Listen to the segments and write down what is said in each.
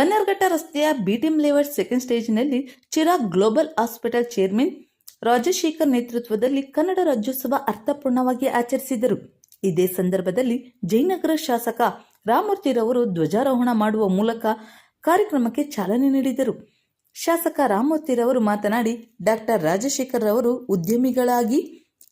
ಬನ್ನರ್ಘಟ್ಟ ರಸ್ತೆಯ BTM liver second ಸ್ಟೇಜ್ನಲ್ಲಿ Chirag global hospital chairman Rajashekar ನೇತೃತ್ವದಲ್ಲಿ ಕನ್ನಡ ರಾಜ್ಯೋತ್ಸವ ಅರ್ಥಪೂರ್ಣವಾಗಿ ಆಚರಿಸಿದರು. ಇದೇ ಸಂದರ್ಭದಲ್ಲಿ ಜಯನಗರ ಶಾಸಕ ರಾಮಮೂರ್ತಿರವರು ಧ್ವಜಾರೋಹಣ ಮಾಡುವ ಮೂಲಕ ಕಾರ್ಯಕ್ರಮಕ್ಕೆ ಚಾಲನೆ ನೀಡಿದರು. ಶಾಸಕ ರಾಮೂರ್ತಿರವರು ಮಾತನಾಡಿ ಡಾಕ್ಟರ್ ರಾಜಶೇಖರ್ ರವರು ಉದ್ಯಮಿಗಳಾಗಿ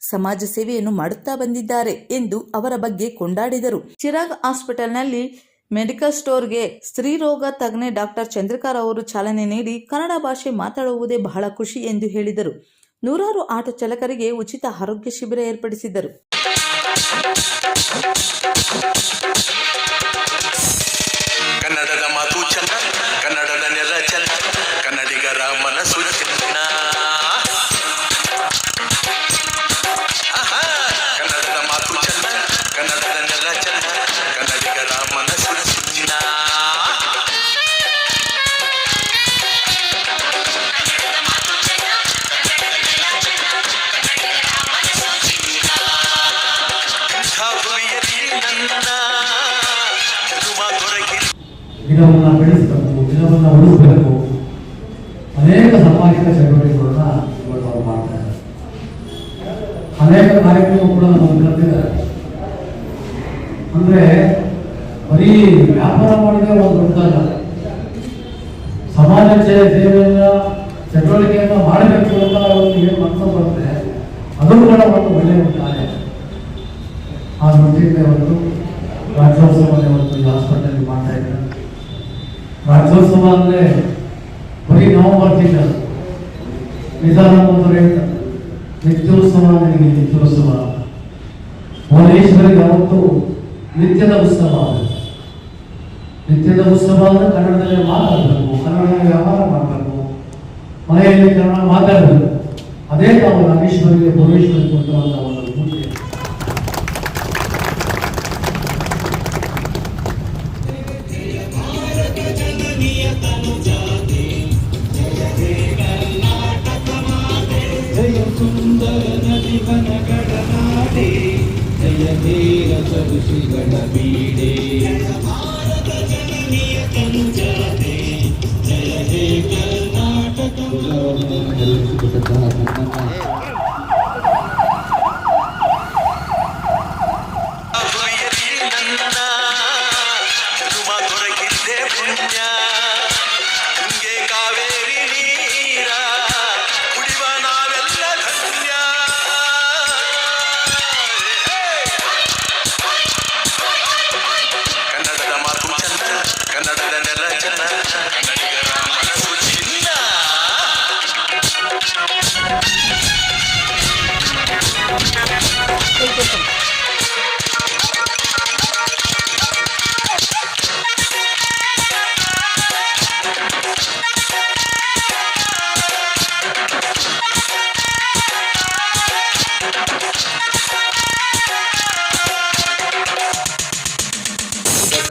ಸಮಾಜ ಸೇವೆಯನ್ನು ಮಾಡುತ್ತಾ ಬಂದಿದ್ದಾರೆ ಎಂದು ಅವರ ಬಗ್ಗೆ ಕೊಂಡಾಡಿದರು. ಚಿರಾಗ್ ಹಾಸ್ಪಿಟಲ್ನಲ್ಲಿ ಮೆಡಿಕಲ್ ಸ್ಟೋರ್ಗೆ ಸ್ತ್ರೀರೋಗ ತಜ್ಞೆ ಡಾಕ್ಟರ್ ಚಂದ್ರಕಾರ್ ಅವರು ಚಾಲನೆ ನೀಡಿ ಕನ್ನಡ ಭಾಷೆ ಮಾತಾಡುವುದೇ ಬಹಳ ಖುಷಿ ಎಂದು ಹೇಳಿದರು. ನೂರಾರು ಆಟೋ ಚಾಲಕರಿಗೆ ಉಚಿತ ಆರೋಗ್ಯ ಶಿಬಿರ ಏರ್ಪಡಿಸಿದರು ಗಿಡವನ್ನು ಬೆಳೆಸಬೇಕು ಗಿಡವನ್ನು ಉಳಿಸಬೇಕು. ಅನೇಕ ಸಾಮಾಜಿಕ ಚಟುವಟಿಕೆಗಳನ್ನ ಇವತ್ತು ಅವ್ರು ಮಾಡ್ತಾ ಇದ್ದಾರೆ. ಅನೇಕ ಕಾರ್ಯಕ್ರಮ ಕೂಡ ನಮ್ಮ ಕರೆದಿದ್ದಾರೆ ಅಂದ್ರೆ ಬರೀ ವ್ಯಾಪಾರ ಮಾಡಿದ್ರೆ ಒಂದು ದೊಡ್ಡದಲ್ಲ ಸಮಾಜ ಸೇ- ಸೇವೆಯನ್ನ ಚಟುವಟಿಕೆಯನ್ನ ಮಾಡಬೇಕು ಅಂತ ಅವತ್ತು ಏನು ಮನಸ್ಸು ಬರುತ್ತೆ ಅದು ಕೂಡ ಒಂದು ಒಳ್ಳೆಯ ಒಂದು ಕಾರ್ಯ. ಆ ದೃಷ್ಟಿಯಿಂದ ಇವತ್ತು ರಾಜ್ಯೋತ್ಸವವನ್ನು ಇವತ್ತು ಈ ಮಾಡ್ತಾ ಇದ್ದಾರೆ. ರಾಜ್ಯೋತ್ಸವ ಅಂದ್ರೆ ಬರೀ ನವೆಂಬರ್ ತಿಂಗಳು ನಿಧಾನ ಒಂದು ಹೇಳ್ತಾರೆ ನಿತ್ಯೋತ್ಸವ ನನಗೆ ನಿತ್ಯೋತ್ಸವ. ಭುವನೇಶ್ವರಿಗೆ ಅವತ್ತು ನಿತ್ಯದ ಉತ್ಸವ ನಿತ್ಯದ ಉತ್ಸವ ಅಂದ್ರೆ ಕನ್ನಡದಲ್ಲಿ ಮಾತಾಡಬೇಕು ಕನ್ನಡದಲ್ಲಿ ವ್ಯವಹಾರ ಮಾಡಬೇಕು. ಮನೆಯಲ್ಲಿ ಕನ್ನಡ ಮಾತಾಡಬೇಕು. ಅದೇ ನಾವು ರಾಮೇಶ್ವರಿಗೆ, ಭುವನೇಶ್ವರಿಗೆ ಕೊಟ್ಟುವಂತ జయధీర చదుషి గణబీడే భారత జననీయ పంజాతే జయ హే కర్ణాటక.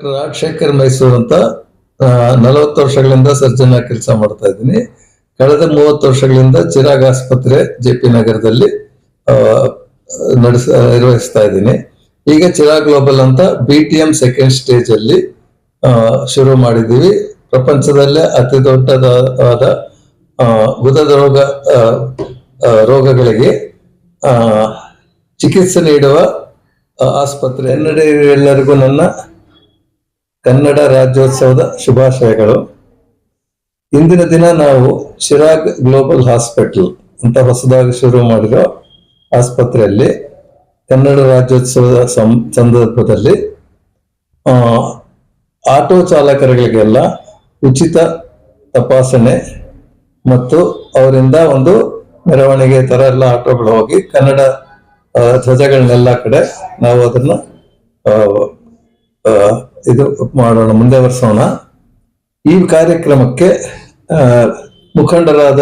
ಡಾಕ್ಟರ್ ರಾಜಶೇಖರ್ ಮೈಸೂರು ಅಂತ ನಲವತ್ತು ವರ್ಷಗಳಿಂದ ಸರ್ಜನ್ ಕೆಲಸ ಮಾಡ್ತಾ ಇದ್ದೀನಿ. ಕಳೆದ ಮೂವತ್ತು ವರ್ಷಗಳಿಂದ ಚಿರಾಗ್ ಆಸ್ಪತ್ರೆ ಜೆ ಪಿ ನಗರದಲ್ಲಿ ನಡೆಸ, ನಿರ್ವಹಿಸ್ತಾ ಇದ್ದೀನಿ. ಈಗ ಚಿರಾಗ್ ಗ್ಲೋಬಲ್ ಅಂತ B T M second stage ಅಲ್ಲಿ ಶುರು ಮಾಡಿದ್ದೀವಿ. ಪ್ರಪಂಚದಲ್ಲೇ ಅತಿ ದೊಡ್ಡದಾದ ಗುದದ ರೋಗ ರೋಗಗಳಿಗೆ ಚಿಕಿತ್ಸೆ ನೀಡುವ ಆಸ್ಪತ್ರೆ. ಎಲ್ಲರಿಗೂ ನನ್ನ ಕನ್ನಡ ರಾಜ್ಯೋತ್ಸವದ ಶುಭಾಶಯಗಳು. ಇಂದಿನ ದಿನ ನಾವು ಚಿರಾಗ್ ಗ್ಲೋಬಲ್ ಹಾಸ್ಪಿಟಲ್ ಅಂತ ಹೊಸದಾಗಿ ಶುರು ಮಾಡಿರೋ ಆಸ್ಪತ್ರೆಯಲ್ಲಿ, ಕನ್ನಡ ರಾಜ್ಯೋತ್ಸವದ ಸಂದರ್ಭದಲ್ಲಿ ಆಟೋ ಚಾಲಕರುಗಳಿಗೆಲ್ಲ ಉಚಿತ ತಪಾಸಣೆ ಮತ್ತು ಅವರಿಂದ ಒಂದು ಮೆರವಣಿಗೆ ತರ ಎಲ್ಲ ಆಟೋಗಳು ಹೋಗಿ ಕನ್ನಡ ಧ್ವಜಗಳನ್ನೆಲ್ಲ ಕಡೆ ನಾವು ಅದನ್ನ ಇದು ಮಾಡೋಣ, ಮುಂದೆ ವರ್ಸೋಣ. ಈ ಕಾರ್ಯಕ್ರಮಕ್ಕೆ ಮುಖಂಡರಾದ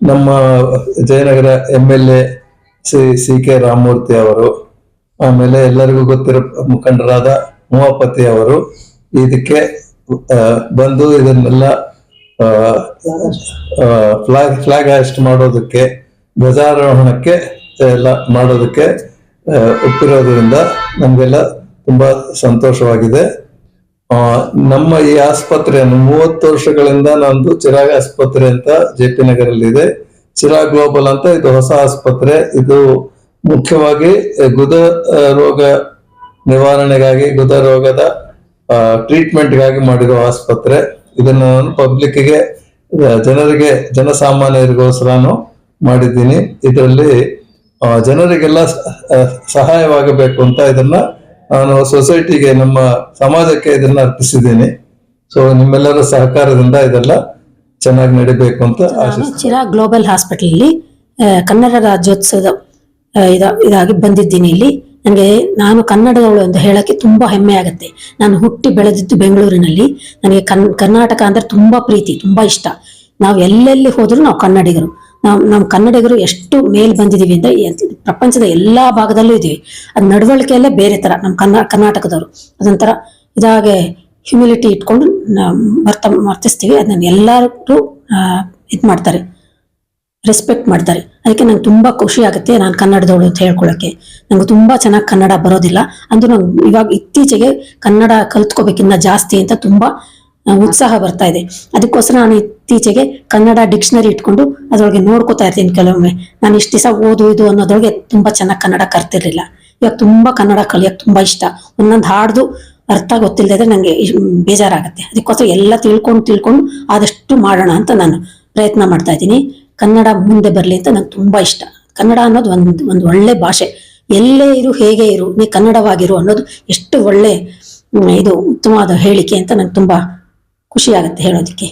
ನಮ್ಮ Jayanagar M L A C K Ramamurthy ಅವರು, ಆಮೇಲೆ ಎಲ್ಲರಿಗೂ ಗೊತ್ತಿರೋ ಮುಖಂಡರಾದ ಮೂವಪತಿ ಅವರು, ಇದಕ್ಕೆ ಬಂದು ಇದನ್ನೆಲ್ಲ ಫ್ಲಾಗ್ ಫ್ಲಾಗ್ ಹಾಸ್ಟ್ ಮಾಡೋದಕ್ಕೆ, ಧ್ವಜಾರೋಹಣಕ್ಕೆ ಎಲ್ಲ ಮಾಡೋದಕ್ಕೆ ಒಪ್ಪಿರೋದ್ರಿಂದ ನಮಗೆಲ್ಲ ತುಂಬಾ ಸಂತೋಷವಾಗಿದೆ. ನಮ್ಮ ಈ ಆಸ್ಪತ್ರೆಯನ್ನು ಮೂವತ್ತು ವರ್ಷಗಳಿಂದ ನಂದು ಚಿರಾಗ್ ಆಸ್ಪತ್ರೆ ಅಂತ ಜೆ ಪಿ ನಗರಲ್ಲಿ ಇದೆ ಚಿರಾಗ್ ಗ್ಲೋಬಲ್ ಅಂತ ಇದು ಹೊಸ ಆಸ್ಪತ್ರೆ. ಇದು ಮುಖ್ಯವಾಗಿ ಗುದ ರೋಗ ನಿವಾರಣೆಗಾಗಿ, ಗುದ ರೋಗದ ಟ್ರೀಟ್ಮೆಂಟ್ಗಾಗಿ ಮಾಡಿರೋ ಆಸ್ಪತ್ರೆ. ಇದನ್ನು ನಾನು ಪಬ್ಲಿಕ್ಗೆ ಜನರಿಗೆ, ಜನಸಾಮಾನ್ಯರಿಗೋಸ್ಕರನು ಮಾಡಿದ್ದೀನಿ. ಇದರಲ್ಲಿ ಜನರಿಗೆಲ್ಲ ಸಹಾಯವಾಗಬೇಕು ಅಂತ ಇದನ್ನ ನಾನು ಸೊಸೈಟಿಗೆ ನಮ್ಮ ಸಮಾಜಕ್ಕೆ ಇದನ್ನ ಅರ್ಪಿಸಿದ್ದೇನೆ. ಸೊ ನಿಮ್ಮೆಲ್ಲರ ಸಹಕಾರದಿಂದ ಇದೆಲ್ಲ ಚೆನ್ನಾಗಿ ನಡಿಬೇಕು ಅಂತ ಚಿರಾ ಗ್ಲೋಬಲ್ ಹಾಸ್ಪಿಟಲ್ ಕನ್ನಡ ರಾಜ್ಯೋತ್ಸವದ ಇದ- ಇದಾಗಿ ಬಂದಿದ್ದೀನಿ ಇಲ್ಲಿ. ನನಗೆ ನಾನು ಕನ್ನಡದವಳು ಅಂತ ಹೇಳಕ್ಕೆ ತುಂಬಾ ಹೆಮ್ಮೆ ಆಗುತ್ತೆ. ನಾನು ಹುಟ್ಟಿ ಬೆಳೆದಿದ್ದು ಬೆಂಗಳೂರಿನಲ್ಲಿ. ನನಗೆ ಕನ್ ಕರ್ನಾಟಕ ಅಂದ್ರೆ ತುಂಬಾ ಪ್ರೀತಿ ತುಂಬಾ ಇಷ್ಟ. ನಾವು ಎಲ್ಲೆಲ್ಲಿ ಹೋದ್ರು ನಾವು ಕನ್ನಡಿಗರು. ನಾವು, ನಮ್ಮ ಕನ್ನಡಿಗರು ಎಷ್ಟು ಮೇಲ್ ಬಂದಿದ್ದೀವಿ ಅಂದ್ರೆ ಪ್ರಪಂಚದ ಎಲ್ಲಾ ಭಾಗದಲ್ಲೂ ಇದ್ದೀವಿ ಅದು ನಡವಳಿಕೆಯಲ್ಲೇ ಬೇರೆ ತರ, ನಮ್ಮ ಕನ್ನ ಕರ್ನಾಟಕದವರು. ಅದೊಂಥರ ಇದಾಗೆ ಹ್ಯುಮಿಲಿಟಿ ಇಟ್ಕೊಂಡು ನಾವು ವರ್ತ ವರ್ತಿಸ್ತೀವಿ ಅದನ್ನ ಎಲ್ಲರೂ ಇದು ಮಾಡ್ತಾರೆ. ರೆಸ್ಪೆಕ್ಟ್ ಮಾಡ್ತಾರೆ. ಅದಕ್ಕೆ ನಂಗೆ ತುಂಬಾ ಖುಷಿ ಆಗುತ್ತೆ ನಾನು ಕನ್ನಡದವಳು ಅಂತ ಹೇಳ್ಕೊಳ್ಳೋಕೆ ನಂಗೆ ತುಂಬಾ ಚೆನ್ನಾಗಿ ಕನ್ನಡ ಬರೋದಿಲ್ಲ. ಅಂದ್ರೂ ನಂಗೆ ಇವಾಗ ಇತ್ತೀಚೆಗೆ ಕನ್ನಡ ಕಲ್ತ್ಕೋಬೇಕಿನ್ನ ಜಾಸ್ತಿ ಅಂತ ತುಂಬಾ ಉತ್ಸಾಹ ಬರ್ತಾ ಇದೆ. ಅದಕ್ಕೋಸ್ಕರ ನಾನು ಇತ್ತೀಚೆಗೆ ಕನ್ನಡ ಡಿಕ್ಷನರಿ ಇಟ್ಕೊಂಡು ಅದ್ರೊಳಗೆ ನೋಡ್ಕೋತಾ ಇರ್ತೀನಿ ಕೆಲವೊಮ್ಮೆ. ನಾನು ಇಷ್ಟು ದಿವಸ ಓದು, ಇದು ಅನ್ನೋದ್ರೊಳಗೆ ತುಂಬಾ ಚೆನ್ನಾಗಿ ಕನ್ನಡ ಕರ್ತಿರ್ಲಿಲ್ಲ ಇವಾಗ ತುಂಬಾ ಕನ್ನಡ ಕಲಿಯೋಕೆ ತುಂಬಾ ಇಷ್ಟ. ಒಂದೊಂದು ಹಾಡ್ದು ಅರ್ಥ ಗೊತ್ತಿಲ್ಲದೆ ನಂಗೆ ಇಶ್- ಬೇಜಾರಾಗುತ್ತೆ. ಅದಕ್ಕೋಸ್ಕರ ಎಲ್ಲ ತಿಳ್ಕೊಂಡು ತಿಳ್ಕೊಂಡು ಆದಷ್ಟು ಮಾಡೋಣ ಅಂತ ನಾನು ಪ್ರಯತ್ನ ಮಾಡ್ತಾ ಇದ್ದೀನಿ. ಕನ್ನಡ ಮುಂದೆ ಬರಲಿ ಅಂತ ನಂಗೆ ತುಂಬಾ ಇಷ್ಟ. ಕನ್ನಡ ಅನ್ನೋದು ಒಂದು ಒಂದು ಒಳ್ಳೆ ಭಾಷೆ. ಎಲ್ಲೇ ಇರು, ಹೇಗೆ ಇರು, ನೀ ಕನ್ನಡವಾಗಿರು ಅನ್ನೋದು ಎಷ್ಟು ಒಳ್ಳೆ ಇದು ಉತ್ತಮವಾದ ಹೇಳಿಕೆ ಅಂತ ನಂಗೆ ತುಂಬಾ ಖುಷಿ ಆಗುತ್ತೆ ಹೇಳೋದಕ್ಕೆ.